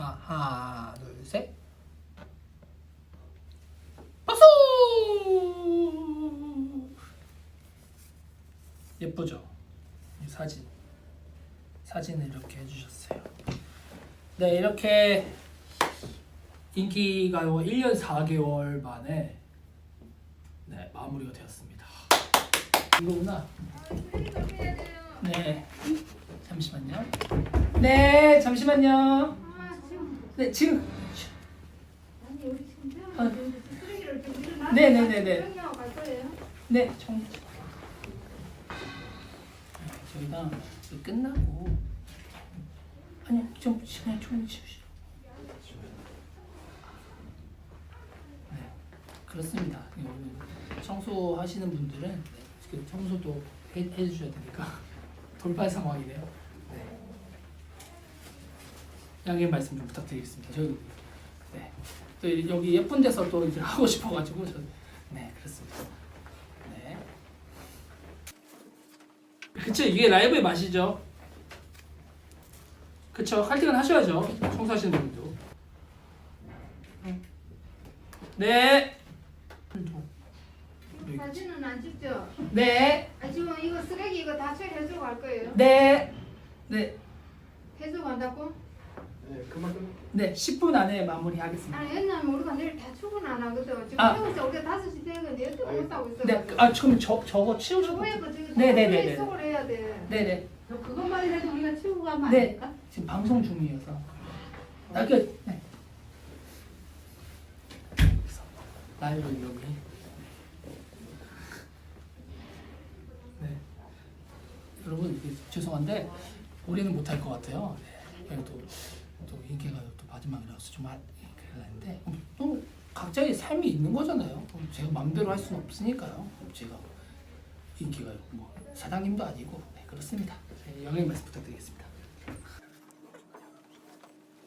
자, 하나, 둘, 셋. 박수! 예쁘죠? 이 사진. 사진을 이렇게 해주셨어요. 네, 이렇게 인기가요 1년 4개월 만에 네, 마무리가 되었습니다. 이거구나. 네. 잠시만요. 네, 잠시만요. 네, 지금 아니 우리 지금 태어나 아. 는 쓰레기를 좀 일어나. 네, 네, 네, 네. 수령하고 갈 거예요. 네, 정. 네, 저희가 이거 끝나고 아니 좀 시간 좀 주시죠. 네, 그렇습니다. 이거는 청소하시는 분들은 그 청소도 해, 해주셔야 되니까 돌발 상황이네요. 네. 양해 말씀 좀 부탁드리겠습니다. 저희 네, 또 여기 예쁜 데서 또 이제 하고 싶어가지고 저, 네 그렇습니다. 네. 그쵸 이게 라이브의 맛이죠. 그쵸 칼팅은 하셔야죠. 청소하시는 분들도. 네. 사진은 안 찍죠? 네. 아 지금 이거 쓰레기 이거 다 처리해주고 갈 거예요. 네. 네. 해주고 간다고? 네, 그만큼 네. 10분 안에 마무리하겠습니다. 아니 옛날에 우리가 내일 다 출근 안 하거든. 지금 아. 태우서 우리가 다섯 시 되는데 여태 못 하고 있어. 네. 아 지금 저 저거. 해고 지금 네, 네, 네, 네. 속을 해야 돼. 네네. 너 그것만 해도 우리가 치우고 가면 안 네. 될까? 지금 방송 중이어서. 아 그. 네. 그래서 라이브 여기. 네. 여러분 이게 죄송한데 우리는 못할 것 같아요. 네. 또, 또 인기가 또 마지막이라서 좀 하- 큰일 났는데 음, 또 각자의 삶이 있는 거잖아요. 음, 제가 마음대로 할 수는 없으니까요. 제가 인기가 뭐 사장님도 아니고 네, 그렇습니다. 네, 영행 말씀 부탁드리겠습니다.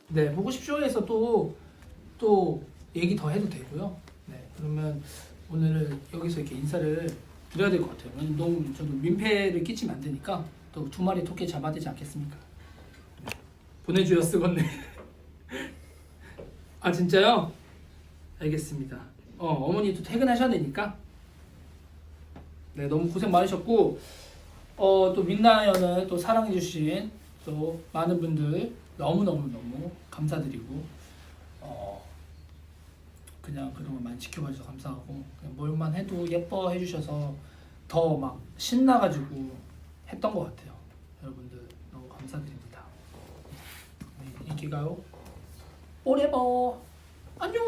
네, 보고 싶쇼에서 또, 또 얘기 더 해도 되고요. 네, 그러면 오늘은 여기서 이렇게 인사를 드려야 될 것 같아요. 너무 저도 민폐를 끼치면 안 되니까 또 두 마리 토끼 잡아야 되지 않겠습니까? 쓰겄네. 아 진짜요? 알겠습니다. 어 어머니 또 퇴근하셔야 되니까. 네 너무 고생 많으셨고 어 또 민나연을 또 사랑해주신 또 많은 분들 너무 너무 너무 감사드리고 어 그냥 그동안 많이 지켜봐 주셔서 감사하고 그냥 뭘만 해도 예뻐해 주셔서 더 막 신나가지고 했던 것 같아요. 여러분들 너무 감사드립니다. 네, 인기가요. 오래버 안녕.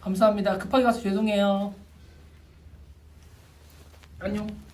감사합니다. 급하게 가서 죄송해요. 안녕.